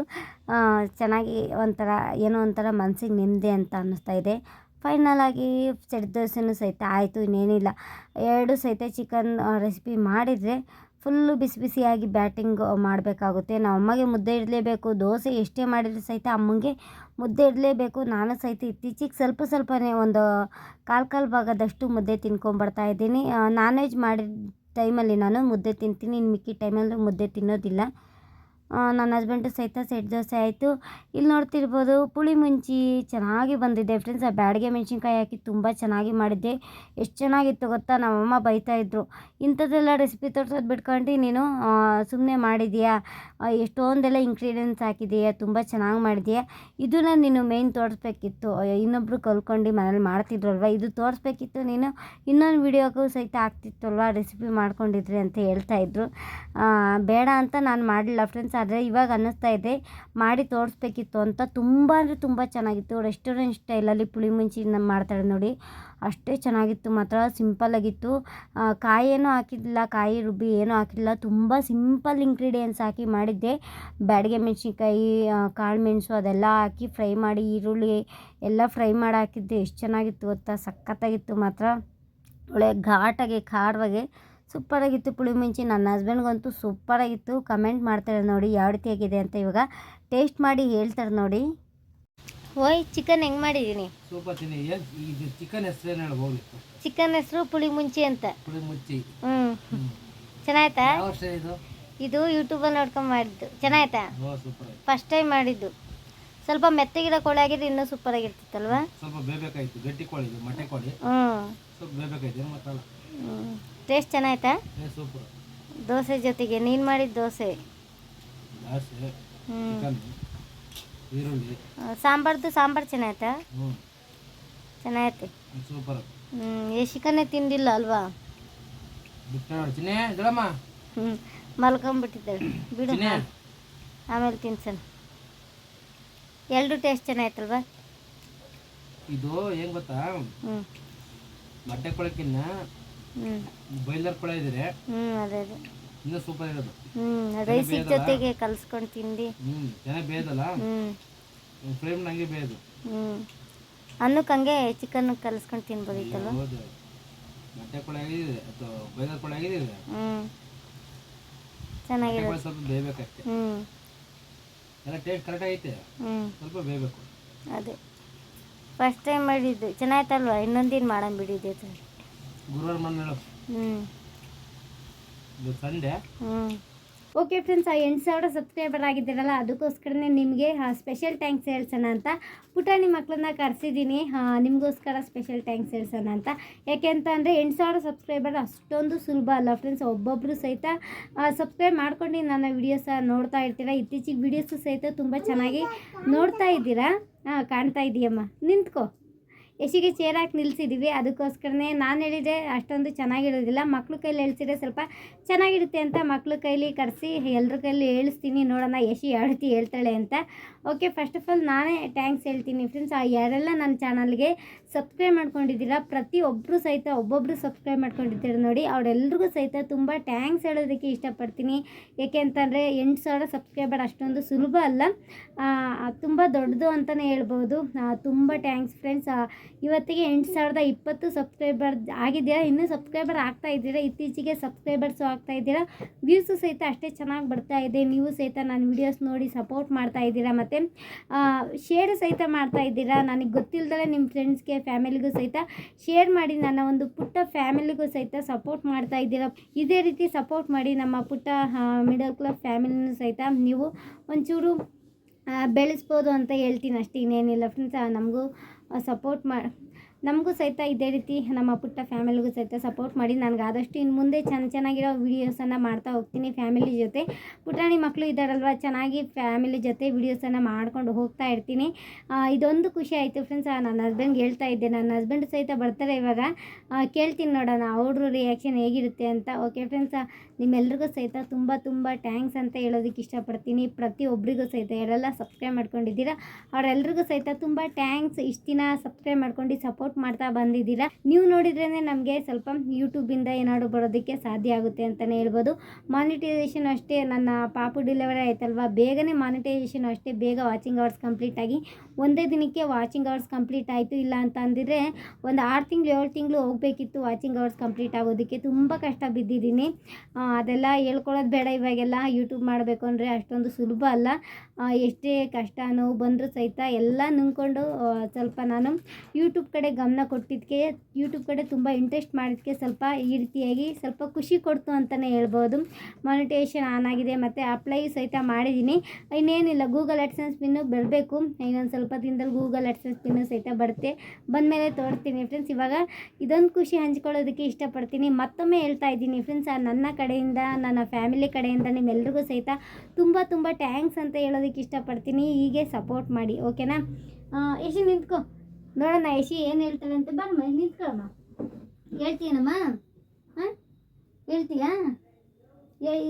ಚೆನ್ನಾಗಿ ಒಂಥರ, ಏನೋ ಒಂಥರ ಮನಸ್ಸಿಗೆ ನೆಮ್ಮದಿ ಅಂತ ಅನ್ನಿಸ್ತಾ ಇದೆ. ಫೈನಲ್ ಆಗಿ ಸೆಟ್ ದೋಸೆನೂ ಸಹಿತ ಆಯಿತು, ಇನ್ನೇನಿಲ್ಲ. ಎರಡು ಸಹಿತ ಚಿಕನ್ ರೆಸಿಪಿ ಮಾಡಿದರೆ ಫುಲ್ಲು ಬಿಸಿ ಬಿಸಿಯಾಗಿ ಬ್ಯಾಟಿಂಗ್ ಮಾಡಬೇಕಾಗುತ್ತೆ. ನಾವು ಅಮ್ಮಗೆ ಮುದ್ದೆ ಇಡಲೇಬೇಕು, ದೋಸೆ ಎಷ್ಟೇ ಮಾಡಿದರೂ ಸಹಿತ ಅಮ್ಮಂಗೆ ಮುದ್ದೆ ಇಡಲೇಬೇಕು. ನಾನು ಸಹಿತ ಇತ್ತೀಚೆಗೆ ಸ್ವಲ್ಪ ಸ್ವಲ್ಪನೇ ಒಂದು ಕಾಲು ಕಾಲು ಭಾಗದಷ್ಟು ಮುದ್ದೆ ತಿನ್ಕೊಂಬರ್ತಾ ಇದ್ದೀನಿ. ನಾನ್ ವೆಜ್ ಮಾಡಿದ ಟೈಮಲ್ಲಿ ನಾನು ಮುದ್ದೆ ತಿಂತೀನಿ. ಇನ್ನು ಮಿಕ್ಕಿದ ಟೈಮಲ್ಲಿ ಮುದ್ದೆ ತಿನ್ನೋದಿಲ್ಲ. ನನ್ನ ಹಸ್ಬೆಂಡು ಸಹಿತ ಸೆಟ್ ದೋಸೆ ಆಯಿತು. ಇಲ್ಲಿ ನೋಡ್ತಿರ್ಬೋದು ಪುಳಿ ಮುಂಚಿ ಚೆನ್ನಾಗಿ ಬಂದಿದೆ ಫ್ರೆಂಡ್ಸ್ ಆ ಬ್ಯಾಡಿಗೆ ಮೆಣಸಿನ್ಕಾಯಿ ಹಾಕಿ ತುಂಬ ಚೆನ್ನಾಗಿ ಮಾಡಿದ್ದೆ. ಎಷ್ಟು ಚೆನ್ನಾಗಿತ್ತು ಗೊತ್ತಾ? ನಮ್ಮಮ್ಮ ಬೈತಾ ಇದ್ರು. ಇಂಥದ್ದೆಲ್ಲ ರೆಸಿಪಿ ತೋರ್ಸೋದು ಬಿಟ್ಕೊಂಡು ನೀನು ಸುಮ್ಮನೆ ಮಾಡಿದೀಯಾ? ಎಷ್ಟೊಂದೆಲ್ಲ ಇಂಗ್ರೀಡಿಯೆಂಟ್ಸ್ ಹಾಕಿದೀಯಾ? ತುಂಬ ಚೆನ್ನಾಗಿ ಮಾಡಿದೀಯಾ? ಇದನ್ನ ನೀನು ಮೇಯ್ನ್ ತೋರಿಸ್ಬೇಕಿತ್ತು. ಇನ್ನೊಬ್ರು ಕಲ್ಕೊಂಡು ಮನೇಲಿ ಮಾಡ್ತಿದ್ರಲ್ವ? ಇದು ತೋರಿಸ್ಬೇಕಿತ್ತು ನೀನು. ಇನ್ನೊಂದು ವಿಡಿಯೋಗೂ ಸಹಿತ ಆಗ್ತಿತ್ತಲ್ವ? ರೆಸಿಪಿ ಮಾಡ್ಕೊಂಡಿದ್ರಿ ಅಂತ ಹೇಳ್ತಾ ಇದ್ರು. ಆ, ಬೇಡ ಅಂತ ನಾನು ಮಾಡಲಿಲ್ಲ ಫ್ರೆಂಡ್ಸ್ ಆದರೆ ಇವಾಗ ಅನ್ನಿಸ್ತಾ ಇದೆ, ಮಾಡಿ ತೋರಿಸ್ಬೇಕಿತ್ತು ಅಂತ ತುಂಬ ಅಂದರೆ ತುಂಬ ಚೆನ್ನಾಗಿತ್ತು. ರೆಸ್ಟೋರೆಂಟ್ ಸ್ಟೈಲಲ್ಲಿ ಪುಳಿ ಮುಂಚಿ ನಮ್ಮ ಮಾಡ್ತಾಳೆ ನೋಡಿ. ಅಷ್ಟೇ ಚೆನ್ನಾಗಿತ್ತು ಮಾತ್ರ ಸಿಂಪಲ್ಲಾಗಿತ್ತು ಕಾಯಿ ಏನೂ ಹಾಕಿದ್ದಿಲ್ಲ, ಕಾಯಿ ರುಬ್ಬಿ ಏನೂ ಹಾಕಿಲ್ಲ ತುಂಬ ಸಿಂಪಲ್ ಇಂಗ್ರೀಡಿಯೆಂಟ್ಸ್ ಹಾಕಿ ಮಾಡಿದ್ದೆ. ಬ್ಯಾಡಿಗೆ ಮೆಣಸಿನ್ಕಾಯಿ ಕಾಳು ಮೆಣಸು ಅದೆಲ್ಲ ಹಾಕಿ ಫ್ರೈ ಮಾಡಿ, ಈರುಳ್ಳಿ ಎಲ್ಲ ಫ್ರೈ ಮಾಡಿ ಹಾಕಿದ್ದೆ. ಎಷ್ಟು ಚೆನ್ನಾಗಿತ್ತು ಗೊತ್ತಾ? ಸಖತ್ತಾಗಿತ್ತು ಮಾತ್ರ. ಒಳ್ಳೆ ಘಾಟಾಗಿ, ಖಾರವಾಗಿ ಸೂಪರಾಗಿತ್ತು. ಪುಳಿ ಮುಂಚಿ ನನ್ನ ಹಸ್ಬೆಂಡ್ಗಂತೂ ಸೂಪರಾಗಿತ್ತು. ಕಮೆಂಟ್ ಮಾಡ್ತಾರೆ ನೋಡಿ ಯಾವ ರೀತಿ ಆಗಿದೆ ಅಂತ ಇವಾಗ ಟೇಸ್ಟ್ ಮಾಡಿ ಹೇಳ್ತಾರೆ ನೋಡಿ. ಓಯ್ ಚಿಕನ್ ಹೆಂಗೆ ಮಾಡಿದ್ದೀನಿ ಸೂಪರ್ ತಿನ್ನಿ. ಏನು ಇದು ಚಿಕನ್ ಹೆಸರೇನು ಹೇಳ್ಬೋದು? ಚಿಕನ್ ಹೆಸರು ಪುಳಿ ಮುಂಚಿ ಅಂತ. ಪುಳಿ ಮುಚ್ಚಿ ಹ್ಞೂ ಹ್ಮ್. ಚೆನ್ನಾಯ್ತಾ ಯಾವ ವರ್ಷ ಇದು? ಇದು ಯೂಟ್ಯೂಬಲ್ಲಿ ನೋಡ್ಕೊಂಡು ಮಾಡಿದ್ದು. ಚೆನ್ನಾಯ್ತಾ ಓ ಸೂಪರ್. ಫಸ್ಟ್ ಟೈಮ್ ಮಾಡಿದ್ದು. ಸ್ವಲ್ಪ ಮೆತ್ತಗಿರೋ ಕೋಳಿ ಆಗಿದ್ರೆ ಇನ್ನೂ ಸೂಪರ್ ಆಗಿರ್ತಿತ್ತಲ್ವಾ ಸ್ವಲ್ಪ ಬೇಬೇಕಾಯ್ತು. ಗಟ್ಟಿ ಕೋಳಿ ಇದು ಮೊಟ್ಟೆ ಕೋಳಿ. ಹ್ಞೂ ಸ್ವಲ್ಪ ಬೇಬೇಕಾಯ್ತು ಏನು ಮತ್ತಲ್ಲ ಟೇಸ್ಟ್ ಚೆನ್ನಾಯ್ತಾ? ದೋಸೆ ಜೊತೆಗೆ ನೀನು ಮಾಡಿದ ದೋಸೆ? ಸಾಂಬಾರ್ದು ಸಾಂಬಾರು ಚೆನ್ನಾಯ್ತಾ? ಚೆನ್ನಾಗೈತೆ. ಹ್ಞೂ ಏ ಚಿಕನ್ನೇ ತಿಂದಿಲ್ಲ ಅಲ್ವಾ? ಹ್ಞೂ ಮಲ್ಕೊಂಬಿಟ್ಟಿದ್ದಾಳೆ ಬಿಡು ಆಮೇಲೆ ತಿನ್ಸೋಣ. ಎರಡು ಟೇಸ್ಟ್ ಚೆನ್ನಾಯ್ತಲ್ವಾ? ಇದು ಹೆಂಗ್ ಗೊತ್ತಾ? ಹ್ಞೂ ಬಟ್ಟೆ ಕೊಳಕ್ಕಿನ್ನ ಬಾಯ್ಲರ್ ಕೂಡ ಇದ್ರೆ ಹ್ಮ್ ಅದೇ ಅದೇ. ಇನ್ನೂ ಸೂಪರ್ ಇರೋದು. ಹ್ಮ್ ರೈಸ್ ಜೊತೆಗೆ ಕಲ್ಸ್ಕೊಂಡು ತಿಂದು. ಹ್ಮ್ ಚೆನ್ನಾಗಿ ಬೇಯದಲ್ಲ? ಹ್ಮ್. ಫ್ಲೇಮ್ ನಂಗೆ ಬೇಯದು. ಹ್ಮ್. ಅನ್ನಕ್ಕೆ ಹಂಗೆ ಚಿಕನ್ ಕಲ್ಸ್ಕೊಂಡು ತಿನ್ಬೋದಿತ್ತಲ್ಲ ಹೌದು ಮೊಟ್ಟೆ ಕೊಳೆ ಆಗಿದೆ ಅಥವಾ ಬಾಯ್ಲರ್ ಕೂಡ ಆಗಿದೆ. ಹ್ಮ್. ಚೆನ್ನಾಗಿರೋದು ಸ್ವಲ್ಪ ಬೇಯಬೇಕಷ್ಟೇ ಹ್ಞೂ ಎಲ್ಲ ಟೇಸ್ಟ್ ಕರೆಕ್ಟ್ ಐತೆ ಹ್ಮ್. ಸ್ವಲ್ಪ ಬೇಯಬೇಕು. ಅದೇ. ಫಸ್ಟ್ ಟೈಮ್ ಮಾಡಿದ್ದು. ಚೆನ್ನಾಯ್ತಲ್ವಾ? ಇನ್ನೊಂದಿನ ಮಾಡೋಣ ಬಿಡಿದೆ ಗುರುವಾರ ಹ್ಞೂ ಸಂಡೆ ಹ್ಞೂ ಓಕೆ ಫ್ರೆಂಡ್ಸ್ ಆ ಎಂಟು ಸಾವಿರ ಸಬ್ಸ್ಕ್ರೈಬರ್ ಆಗಿದ್ದೀರಲ್ಲ ಅದಕ್ಕೋಸ್ಕರನೇ ನಿಮಗೆ ಸ್ಪೆಷಲ್ ಟ್ಯಾಂಕ್ಸ್ ಹೇಳ್ಸೋಣ ಅಂತ ಪುಟಾಣಿ ಮಕ್ಕಳನ್ನ ಕರೆಸಿದ್ದೀನಿ. ನಿಮಗೋಸ್ಕರ ಸ್ಪೆಷಲ್ ಟ್ಯಾಂಕ್ಸ್ ಹೇಳ್ಸೋಣ ಅಂತ. ಯಾಕೆ ಅಂತ ಅಂದರೆ ಎಂಟು ಸಾವಿರ ಸಬ್ಸ್ಕ್ರೈಬರ್ ಅಷ್ಟೊಂದು ಸುಲಭ ಅಲ್ಲ ಫ್ರೆಂಡ್ಸ್ ಒಬ್ಬೊಬ್ಬರು ಸಹಿತ ಸಬ್ಸ್ಕ್ರೈಬ್ ಮಾಡ್ಕೊಂಡು ನನ್ನ ವಿಡಿಯೋಸ ನೋಡ್ತಾ ಇರ್ತೀರ? ಇತ್ತೀಚಿಗೆ ವಿಡಿಯೋಸು ಸಹಿತ ತುಂಬ ಚೆನ್ನಾಗಿ ನೋಡ್ತಾ ಇದ್ದೀರಾ? ಹಾಂ ಕಾಣ್ತಾ ಇದೆಯಮ್ಮ. ನಿಂತ್ಕೋ. ಯಶಿಗೆ ಚೇರ್ ಹಾಕಿ ನಿಲ್ಲಿಸಿದ್ದೀವಿ ಅದಕ್ಕೋಸ್ಕರನೇ ನಾನು ಹೇಳಿದೆ ಅಷ್ಟೊಂದು ಚೆನ್ನಾಗಿರೋದಿಲ್ಲ. ಮಕ್ಳ ಕೈಲಿ ಹೇಳ್ಸಿದ್ರೆ ಸ್ವಲ್ಪ ಚೆನ್ನಾಗಿರುತ್ತೆ ಅಂತ ಮಕ್ಳ ಕೈಲಿ ಕರೆಸಿ ಎಲ್ಲರ ಕೈಲಿ ಹೇಳಿಸ್ತೀನಿ ನೋಡೋಣ ಯಶಿ ಯಾವ ರೀತಿ ಹೇಳ್ತಾಳೆ ಅಂತ. ಓಕೆ ಫಸ್ಟ್ ಆಫ್ ಆಲ್ ನಾನೇ ಥ್ಯಾಂಕ್ಸ್ ಹೇಳ್ತೀನಿ ಫ್ರೆಂಡ್ಸ್ ಯಾರೆಲ್ಲ ನನ್ನ ಚಾನಲ್ಗೆ ಸಬ್ಸ್ಕ್ರೈಬ್ ಮಾಡ್ಕೊಂಡಿದ್ದೀರಾ ಪ್ರತಿಯೊಬ್ಬರು ಸಹಿತ ಒಬ್ಬೊಬ್ಬರು ಸಬ್ಸ್ಕ್ರೈಬ್ ಮಾಡ್ಕೊಂಡಿದ್ದೀರ ನೋಡಿ ಅವರೆಲ್ರಿಗೂ ಸಹಿತ ತುಂಬ ಥ್ಯಾಂಕ್ಸ್ ಹೇಳೋದಕ್ಕೆ ಇಷ್ಟಪಡ್ತೀನಿ. ಏಕೆ ಅಂತಂದರೆ ಎಂಟು ಸಾವಿರ ಸಬ್ಸ್ಕ್ರೈಬರ್ ಅಷ್ಟೊಂದು ಸುಲಭ ಅಲ್ಲ. ತುಂಬ ದೊಡ್ಡದು ಅಂತಲೇ ಹೇಳ್ಬೋದು. ಆ, ತುಂಬ ಥ್ಯಾಂಕ್ಸ್ ಫ್ರೆಂಡ್ಸ್ ಇವತ್ತಿಗೆ ಎಂಟು ಸಾವಿರದ ಇಪ್ಪತ್ತು ಸಬ್ಸ್ಕ್ರೈಬರ್ ಆಗಿದ್ದೀರಾ? ಇನ್ನೂ ಸಬ್ಸ್ಕ್ರೈಬರ್ ಆಗ್ತಾ ಇದ್ದೀರಾ? ಇತ್ತೀಚೆಗೆ ಸಬ್ಸ್ಕ್ರೈಬರ್ಸು ಆಗ್ತಾ ಇದ್ದೀರಾ? ವ್ಯೂಸು ಸಹಿತ ಅಷ್ಟೇ ಚೆನ್ನಾಗಿ ಬರ್ತಾ ಇದೆ. ನೀವು ಸಹಿತ ನನ್ನ ವೀಡಿಯೋಸ್ ನೋಡಿ ಸಪೋರ್ಟ್ ಮಾಡ್ತಾ ಇದ್ದೀರಾ? ಮತ್ತು ಶೇರ್ ಸಹಿತ ಮಾಡ್ತಾ ಇದ್ದೀರಾ? ನನಗೆ ಗೊತ್ತಿಲ್ಲದಲೇ ನಿಮ್ಮ ಫ್ರೆಂಡ್ಸ್ಗೆ ಫ್ಯಾಮಿಲಿಗೂ ಸಹಿತ ಶೇರ್ ಮಾಡಿ ನನ್ನ ಒಂದು ಪುಟ್ಟ ಫ್ಯಾಮಿಲಿಗೂ ಸಹಿತ ಸಪೋರ್ಟ್ ಮಾಡ್ತಾ ಇದ್ದೀರಾ? ಇದೇ ರೀತಿ ಸಪೋರ್ಟ್ ಮಾಡಿ ನಮ್ಮ ಪುಟ್ಟ ಮಿಡಲ್ ಕ್ಲಾಸ್ ಫ್ಯಾಮಿಲಿನೂ ಸಹಿತ ನೀವು ಒಂಚೂರು ಬೆಳೆಸ್ಬೋದು ಅಂತ ಹೇಳ್ತೀನಿ ಅಷ್ಟೇ. ಇನ್ನೇನಿಲ್ಲ ಫ್ರೆಂಡ್ಸ್ ನಮಗೂ ಸಪೋರ್ಟ್ ಮಾ ನಮಗೂ ಸಹಿತ ಇದೇ ರೀತಿ ನಮ್ಮ ಪುಟ್ಟ ಫ್ಯಾಮಿಲಿಗೂ ಸಹಿತ ಸಪೋರ್ಟ್ ಮಾಡಿ. ನನಗೆ ಆದಷ್ಟು ಇನ್ನು ಮುಂದೆ ಚೆನ್ನ ಚೆನ್ನಾಗಿರೋ ವೀಡಿಯೋಸನ್ನು ಮಾಡ್ತಾ ಹೋಗ್ತೀನಿ ಫ್ಯಾಮಿಲಿ ಜೊತೆ. ಪುಟಾಣಿ ಮಕ್ಕಳು ಇದ್ದಾರಲ್ವ? ಚೆನ್ನಾಗಿ ಫ್ಯಾಮಿಲಿ ಜೊತೆ ವೀಡಿಯೋಸನ್ನು ಮಾಡ್ಕೊಂಡು ಹೋಗ್ತಾ ಇರ್ತೀನಿ. ಇದೊಂದು ಖುಷಿ ಆಯಿತು ಫ್ರೆಂಡ್ಸ್ ನನ್ನ ಹಸ್ಬೆಂಡ್ಗೆ ಹೇಳ್ತಾ ಇದ್ದೆ. ನನ್ನ ಹಸ್ಬೆಂಡ್ ಸಹಿತ ಬರ್ತಾರೆ ಇವಾಗ. ಕೇಳ್ತೀನಿ ನೋಡೋಣ ಅವ್ರ ರಿಯಾಕ್ಷನ್ ಹೇಗಿರುತ್ತೆ ಅಂತ. ಓಕೆ ಫ್ರೆಂಡ್ಸ್ ನಿಮ್ಮೆಲ್ರಿಗೂ ಸಹಿತ ತುಂಬ ತುಂಬ ಟ್ಯಾಂಕ್ಸ್ ಅಂತ ಹೇಳೋದಕ್ಕೆ ಇಷ್ಟಪಡ್ತೀನಿ. ಪ್ರತಿಯೊಬ್ಬರಿಗೂ ಸಹಿತ ಯಾರೆಲ್ಲ ಸಬ್ಸ್ಕ್ರೈಬ್ ಮಾಡ್ಕೊಂಡಿದ್ದೀರಾ? ಅವರೆಲ್ರಿಗೂ ಸಹಿತ ತುಂಬ ಟ್ಯಾಂಕ್ಸ್ ಇಷ್ಟು ದಿನ ಸಬ್ಸ್ಕ್ರೈಬ್ ಮಾಡ್ಕೊಂಡು ಸಪೋರ್ಟ್ ಮಾಡ್ತಾ ಬಂದಿದ್ದೀರಾ? ನೀವು ನೋಡಿದ್ರೇ ನಮಗೆ ಸ್ವಲ್ಪ ಯೂಟ್ಯೂಬಿಂದ ಏನಾದ್ರು ಬರೋದಕ್ಕೆ ಸಾಧ್ಯ ಆಗುತ್ತೆ ಅಂತಲೇ ಹೇಳ್ಬೋದು. ಮಾನಿಟೈಸೇಷನ್ ಅಷ್ಟೇ ನನ್ನ ಪಾಪು ಡೆಲಿವರಿ ಆಯ್ತಲ್ವಾ? ಬೇಗನೆ ಮಾನಿಟೈಸೇಷನ್ ಅಷ್ಟೇ ಬೇಗ ವಾಚಿಂಗ್ ಅವರ್ಸ್ ಕಂಪ್ಲೀಟ್ ಆಗಿ ಒಂದೇ ದಿನಕ್ಕೆ ವಾಚಿಂಗ್ ಅವರ್ಸ್ ಕಂಪ್ಲೀಟ್ ಆಯಿತು. ಇಲ್ಲ ಅಂತ ಅಂದಿದ್ರೆ ಒಂದು ಆರು ತಿಂಗಳು ಏಳು ತಿಂಗಳು ಹೋಗಬೇಕಿತ್ತು ವಾಚಿಂಗ್ ಅವರ್ಸ್ ಕಂಪ್ಲೀಟ್ ಆಗೋದಕ್ಕೆ. ತುಂಬ ಕಷ್ಟ ಬಿದ್ದಿದ್ದೀನಿ. ಅದೆಲ್ಲ ಹೇಳ್ಕೊಳ್ಳೋದು ಬೇಡ ಇವಾಗೆಲ್ಲ ಯೂಟ್ಯೂಬ್ ಮಾಡಬೇಕು ಅಂದರೆ ಅಷ್ಟೊಂದು ಸುಲಭ ಅಲ್ಲ. ಎಷ್ಟೇ ಕಷ್ಟ, ನೋವು ಬಂದರೂ ಸಹಿತ ಎಲ್ಲ ನುಂಗ್ಕೊಂಡು ಸ್ವಲ್ಪ ನಾನು ಯೂಟ್ಯೂಬ್ ಕಡೆ ಗಮನ ಕೊಟ್ಟಿದ್ದಕ್ಕೆ ಯೂಟ್ಯೂಬ್ ಕಡೆ ತುಂಬ ಇಂಟ್ರೆಸ್ಟ್ ಮಾಡಿದ್ದಕ್ಕೆ ಸ್ವಲ್ಪ ಈ ರೀತಿಯಾಗಿ ಸ್ವಲ್ಪ ಖುಷಿ ಕೊಡ್ತು ಅಂತಲೇ ಹೇಳ್ಬೋದು. ಮಾನಿಟೇಷನ್ ಆನ್ ಆಗಿದೆ, ಮತ್ತು ಅಪ್ಲೈ ಸಹಿತ ಮಾಡಿದ್ದೀನಿ. ಇನ್ನೇನಿಲ್ಲ ಗೂಗಲ್ ಅಡ್ಸೆನ್ಸ್ ಪಿನ್ನು ಬರಬೇಕು. ಇನ್ನೊಂದು ಸ್ವಲ್ಪ ದಿನದಲ್ಲಿ ಗೂಗಲ್ ಅಡ್ಸೆನ್ಸ್ ಪಿನ್ನು ಸಹಿತ ಬರುತ್ತೆ ಬಂದಮೇಲೆ ತೋರಿಸ್ತೀನಿ ಫ್ರೆಂಡ್ಸ್ ಇವಾಗ ಇದೊಂದು ಖುಷಿ ಹಂಚ್ಕೊಳ್ಳೋದಕ್ಕೆ ಇಷ್ಟಪಡ್ತೀನಿ. ಮತ್ತೊಮ್ಮೆ ಹೇಳ್ತಾ ಇದ್ದೀನಿ ಫ್ರೆಂಡ್ಸ್ ನನ್ನ ಕಡೆಯಿಂದ, ನನ್ನ ಫ್ಯಾಮಿಲಿ ಕಡೆಯಿಂದ, ನಿಮ್ಮೆಲ್ರಿಗೂ ಸಹಿತ ತುಂಬ ತುಂಬ ಟ್ಯಾಂಕ್ಸ್ ಅಂತ ಹೇಳೋದಕ್ಕೆ ಇಷ್ಟಪಡ್ತೀನಿ. ಹೀಗೆ ಸಪೋರ್ಟ್ ಮಾಡಿ ಓಕೆನಾ ಯಶಿ ನಿಂತ್ಕೊ. ನೋಡೋಣ ಯಶಿ ಏನು ಹೇಳ್ತಾಳೆ ಅಂತ ಬರಮ್ಮ ನಿಂತ್ಕೊಳಮ್ಮ ಹೇಳ್ತೀಯನಮ್ಮ? ಹಾಂ? ಹೇಳ್ತೀಯಾ?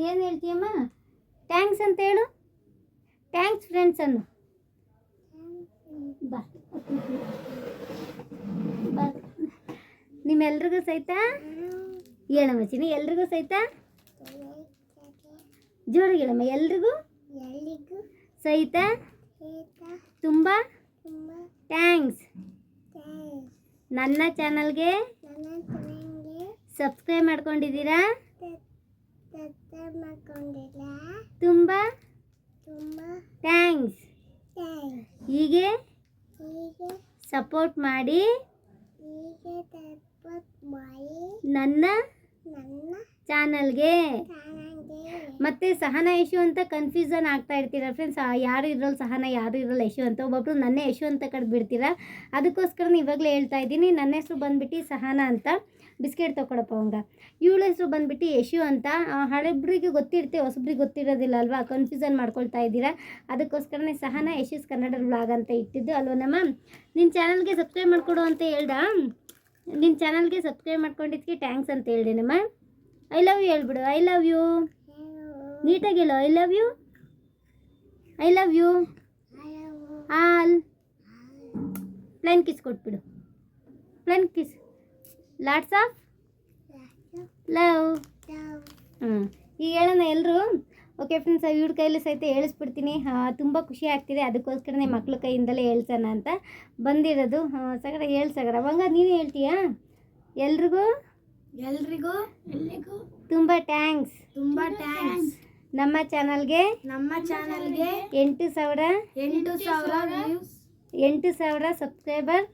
ಏನು ಹೇಳ್ತೀಯಮ್ಮ? ಟ್ಯಾಂಕ್ಸ್ ಅಂತ ಹೇಳು. ಟ್ಯಾಂಕ್ಸ್ ಫ್ರೆಂಡ್ಸ್ ಅನ್ನು. ಬಾ. ನಿಮ್ಮೆಲ್ರಿಗೂ ಸಹಿತ, ಹೇಳಮ್ಮ ಚಿನಿ ಎಲ್ರಿಗೂ ಸಹಿತ ಜೋರಾಗಿ ಹೇಳಮ್ಮ ಎಲ್ರಿಗೂ ಸಹಿತ ತುಂಬ ಥ್ಯಾಂಕ್ಸ್. ನನ್ನ ಚಾನಲ್ಗೆ ಸಬ್ಸ್ಕ್ರೈಬ್ ಮಾಡ್ಕೊಂಡಿದ್ದೀರಾ? ತುಂಬ ಥ್ಯಾಂಕ್ಸ್. ಹೀಗೆ ಸಪೋರ್ಟ್ ಮಾಡಿ ನನ್ನ ಚಾನಲ್ಗೆ ಮತ್ತು ಸಹನ ಯಶು ಅಂತ ಕನ್ಫ್ಯೂಸನ್ ಆಗ್ತಾ ಇರ್ತೀರ ಫ್ರೆಂಡ್ಸ್ ಯಾರು ಇರೋಲ್ಲ ಸಹನ, ಯಾರು ಇರೋಲ್ಲ ಯಶು ಅಂತ ಒಬ್ಬೊಬ್ರು ನನ್ನ ಯಶು ಅಂತ ಕಡೆ ಬಿಡ್ತೀರಾ ಅದಕ್ಕೋಸ್ಕರ ಇವಾಗಲೇ ಹೇಳ್ತಾ ಇದ್ದೀನಿ, ನನ್ನ ಹೆಸರು ಬಂದ್ಬಿಟ್ಟು ಸಹನ ಅಂತ. ಬಿಸ್ಕೆಟ್ ತೊಗೊಡಪ್ಪ ಅವಂಗ. ಇವಳ ಹೆಸರು ಬಂದ್ಬಿಟ್ಟು ಯಶು ಅಂತ. ಹಳೆಬ್ರಿಗೆ ಗೊತ್ತಿರುತ್ತೆ ಹೊಸಬ್ರಿಗೆ ಗೊತ್ತಿರೋದಿಲ್ಲ ಅಲ್ವಾ? ಕನ್ಫ್ಯೂಸನ್ ಮಾಡ್ಕೊಳ್ತಾ ಇದ್ದೀರಾ? ಅದಕ್ಕೋಸ್ಕರನೇ ಸಹನ ಯಶಸ್ ಕನ್ನಡ ವ್ಲಾಗ್ ಅಂತ ಇಟ್ಟಿದ್ದು. ಅಲ್ವನಮ್ಮ ನಿನ್ನ ಚಾನಲ್ಗೆ ಸಬ್ಸ್ಕ್ರೈಬ್ ಮಾಡಿಕೊಡು ಅಂತ ಹೇಳ್ದ? ನಿನ್ನ ಚಾನಲ್ಗೆ ಸಬ್ಸ್ಕ್ರೈಬ್ ಮಾಡ್ಕೊಂಡಿದ್ದಕ್ಕೆ ಟ್ಯಾಂಕ್ಸ್ ಅಂತ ಹೇಳ್ದೇನಮ್ಮ ಐ ಲವ್ ಯು ಹೇಳ್ಬಿಡು. ಐ ಲವ್ ಯು ನೀಟಾಗಿ ಹೇಳು I love you I love you all. Plane kiss ಕೊಟ್ಬಿಡು. Plane kiss lots of love ಹ್ಞೂ ಈಗ ಹೇಳೋಣ ಎಲ್ಲರೂ ಓಕೆ ಫ್ರೆಂಡ್ಸ್ ಇವ್ರ ಕೈಯಲ್ಲಿ ಸಹಿತ ಹೇಳಿಸ್ಬಿಡ್ತೀನಿ. ತುಂಬ ಖುಷಿ ಆಗ್ತಿದೆ. ಅದಕ್ಕೋಸ್ಕರನೇ ಮಕ್ಳ ಕೈಯಿಂದಲೇ ಹೇಳ್ಸೋಣ ಅಂತ ಬಂದಿರೋದು. ಹಾಂ ಸಗಡ ಹೇಳಿ ಸಗಡ ಹಂಗ ನೀನು ಹೇಳ್ತೀಯಾ? ಎಲ್ರಿಗೂ? ಎಲ್ರಿಗೂ? ಎಲ್ಲಿಗೂ ತುಂಬ ಟ್ಯಾಂಕ್ಸ್ ತುಂಬ ಥ್ಯಾಂಕ್ಸ್ ನಮ್ಮ ಚಾನಲ್ಗೆ ನಮ್ಮ ಚಾನಲ್ಗೆ ಎಂಟು ಸಾವಿರ ಎಂಟು ಸಾವಿರ ವ್ಯೂಸ್ ಎಂಟು ಸಾವಿರ ಸಬ್ಸ್ಕ್ರೈಬರ್.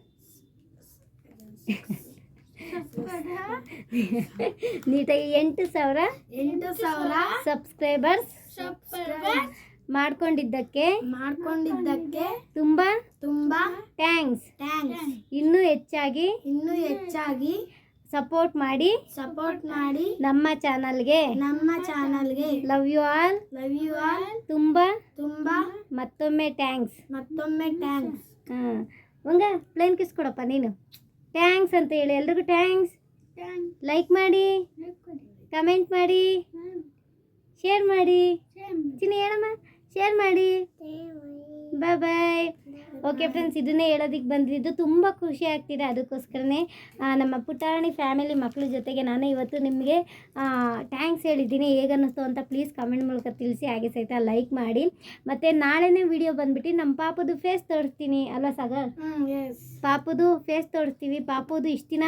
ನೀಟಾಗಿ ಎಂಟು ಸಾವಿರ ಎಂಟು ಸಾವಿರ ಸಬ್ಸ್ಕ್ರೈಬರ್ಸ್ ಸಬ್ಸ್ಕ್ರೈಬರ್ ಮಾಡ್ಕೊಂಡಿದ್ದಕ್ಕೆ ಮಾಡ್ಕೊಂಡಿದ್ದಕ್ಕೆ ತುಂಬ ತುಂಬಾ ಥ್ಯಾಂಕ್ಸ್. ಥ್ಯಾಂಕ್ಸ್. ಇನ್ನೂ ಹೆಚ್ಚಾಗಿ ಇನ್ನೂ ಹೆಚ್ಚಾಗಿ ಸಪೋರ್ಟ್ ಮಾಡಿ ಸಪೋರ್ಟ್ ಮಾಡಿ ನಮ್ಮ ಚಾನಲ್ಗೆ ನಮ್ಮ ಚಾನಲ್ಗೆ love you all love you all ತುಂಬ ತುಂಬಾ ಮತ್ತೊಮ್ಮೆ ಥ್ಯಾಂಕ್ಸ್ ಮತ್ತೊಮ್ಮೆ ಥ್ಯಾಂಕ್ಸ್ ಹಾಂ. ಹಂಗ ಪ್ಲೇನ್ ಕಿಸ್ ಕೊಡಪ್ಪ ನೀನು. ಥ್ಯಾಂಕ್ಸ್ ಅಂತ ಹೇಳಿ ಎಲ್ರಿಗೂ ಥ್ಯಾಂಕ್ಸ್ ಲೈಕ್ ಮಾಡಿ ಕಮೆಂಟ್ ಮಾಡಿ. ಶೇರ್ ಮಾಡಿ ಚಿನ್ನ ಹೇಳಮ್ಮ ಶೇರ್ ಮಾಡಿ. ಬಾಯ್ ಬಾಯ್ ಓಕೆ ಫ್ರೆಂಡ್ಸ್ ಇದನ್ನೇ ಹೇಳೋದಕ್ಕೆ ಬಂದಿದ್ದು ತುಂಬ ಖುಷಿ ಆಗ್ತಿದೆ ಅದಕ್ಕೋಸ್ಕರನೇ ನಮ್ಮ ಪುಟಾಣಿ ಫ್ಯಾಮಿಲಿ ಮಕ್ಕಳ ಜೊತೆಗೆ ನಾನು ಇವತ್ತು ನಿಮಗೆ ಥ್ಯಾಂಕ್ಸ್ ಹೇಳಿದ್ದೀನಿ. ಹೇಗನ್ನಿಸ್ತು ಅಂತ ಪ್ಲೀಸ್ ಕಮೆಂಟ್ ಮೂಲಕ ತಿಳಿಸಿ. ಹಾಗೆ ಸಹಿತ ಲೈಕ್ ಮಾಡಿ. ಮತ್ತು ನಾಳೆನೇ ವಿಡಿಯೋ ಬಂದುಬಿಟ್ಟು ನಮ್ಮ ಪಾಪದು ಫೇಸ್ ತೋರಿಸ್ತೀನಿ. ಅಲ್ವಾ ಸಾಗರ್? ಪಾಪದು ಫೇಸ್ ತೋರಿಸ್ತೀವಿ. ಪಾಪದು ಇಷ್ಟು ದಿನ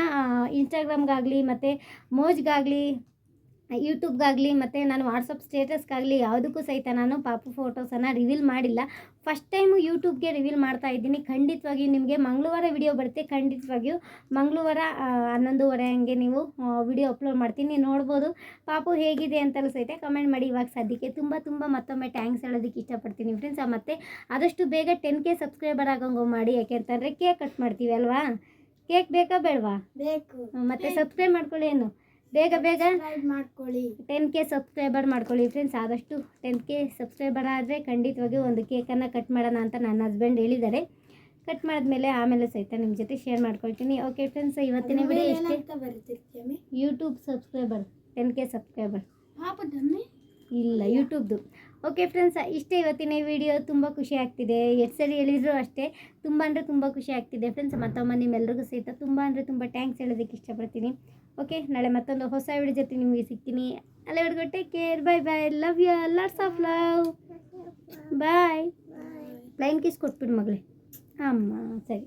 ಇನ್ಸ್ಟಾಗ್ರಾಮ್ಗಾಗಲಿ ಮತ್ತು ಮೋಜ್ಗಾಗಲಿ ಯೂಟ್ಯೂಬ್ಗಾಗಲಿ ಮತ್ತು ನಾನು ವಾಟ್ಸಪ್ ಸ್ಟೇಟಸ್ಗಾಗಲಿ ಯಾವುದಕ್ಕೂ ಸಹಿತ ನಾನು ಪಾಪು ಫೋಟೋಸನ್ನು ರಿವೀಲ್ ಮಾಡಿಲ್ಲ. ಫಸ್ಟ್ ಟೈಮು ಯೂಟ್ಯೂಬ್ಗೆ ರಿವೀಲ್ ಮಾಡ್ತಾ ಇದ್ದೀನಿ. ಖಂಡಿತವಾಗಿಯೂ ನಿಮಗೆ ಮಂಗಳವಾರ ವಿಡಿಯೋ ಬರುತ್ತೆ. ಖಂಡಿತವಾಗಿಯೂ ಮಂಗಳವಾರ ಹನ್ನೊಂದೂವರೆ ಹಂಗೆ ನೀವು ವಿಡಿಯೋ ಅಪ್ಲೋಡ್ ಮಾಡ್ತೀನಿ. ನೋಡ್ಬೋದು ಪಾಪು ಹೇಗಿದೆ ಅಂತಲೂ ಸಹಿತ ಕಮೆಂಟ್ ಮಾಡಿ. ಇವಾಗ ಸದ್ಯಕ್ಕೆ ತುಂಬ ತುಂಬ ಮತ್ತೊಮ್ಮೆ ಟ್ಯಾಂಕ್ಸ್ ಹೇಳೋದಕ್ಕೆ ಇಷ್ಟಪಡ್ತೀನಿ ಫ್ರೆಂಡ್ಸ್. ಮತ್ತು ಆದಷ್ಟು ಬೇಗ ಟೆನ್ ಕೆ ಸಬ್ಸ್ಕ್ರೈಬರ್ ಆಗೋಂಗೆ ಮಾಡಿ. ಯಾಕೆಂತಂದರೆ ಕೇಕ್ ಕಟ್ ಮಾಡ್ತೀವಿ ಅಲ್ವಾ? ಕೇಕ್ ಬೇಕಾ ಬೇಡವಾ? ಬೇಕು. ಮತ್ತು ಸಬ್ಸ್ಕ್ರೈಬ್ ಮಾಡ್ಕೊಳ್ಳಿ ಏನು? ಬೇಗ ಬೇಗ ಮಾಡ್ಕೊಳ್ಳಿ. ಟೆನ್ ಕೆ ಸಬ್ಸ್ಕ್ರೈಬರ್ ಮಾಡ್ಕೊಳ್ಳಿ ಫ್ರೆಂಡ್ಸ್ ಆದಷ್ಟು ಟೆನ್ ಕೆ ಸಬ್ಸ್ಕ್ರೈಬರ್ ಆದರೆ ಖಂಡಿತವಾಗಿ ಒಂದು ಕೇಕನ್ನು ಕಟ್ ಮಾಡೋಣ ಅಂತ ನನ್ನ ಹಸ್ಬೆಂಡ್ ಹೇಳಿದ್ದಾರೆ. ಕಟ್ ಮಾಡಿದ್ಮೇಲೆ ಆಮೇಲೆ ಸಹಿತ ನಿಮ್ಮ ಜೊತೆ ಶೇರ್ ಮಾಡ್ಕೊಳ್ತೀನಿ. ಓಕೆ ಫ್ರೆಂಡ್ಸ್ ಇವತ್ತಿನ video ಬರೀತಿರ್ತೀಯಮ್ಮಿ YouTube subscriber ten K subscriber ಇಲ್ಲ ಯೂಟ್ಯೂಬ್ದು ಓಕೆ ಫ್ರೆಂಡ್ಸ್ ಇಷ್ಟೇ ಇವತ್ತಿನ ವಿಡಿಯೋ ತುಂಬ ಖುಷಿ ಆಗ್ತಿದೆ. ಎಷ್ಟು ಸರಿ ಹೇಳಿದ್ರು ಅಷ್ಟೇ. ತುಂಬ ಅಂದರೆ ತುಂಬ ಖುಷಿ ಆಗ್ತಿದೆ ಫ್ರೆಂಡ್ಸ್ ಮತ್ತೊಮ್ಮೆ ನಿಮ್ಮೆಲ್ಲರಿಗೂ ಸಹಿತ ತುಂಬ ಅಂದರೆ ತುಂಬ ಟ್ಯಾಂಕ್ಸ್ ಹೇಳೋದಕ್ಕೆ ಇಷ್ಟಪಡ್ತೀನಿ. ಓಕೆ ನಾಳೆ ಮತ್ತೊಂದು ಹೊಸ ವಿಡಿಯೋ ಜೊತೆ ನಿಮಗೆ ಸಿಗ್ತೀನಿ. ಅಲ್ಲಿವರೆಗೂ take care bye bye love you lots of love bye line kiss ಕೊಟ್ಬಿಡು ಮಗಳೇ. ಅಮ್ಮ ಸರಿ.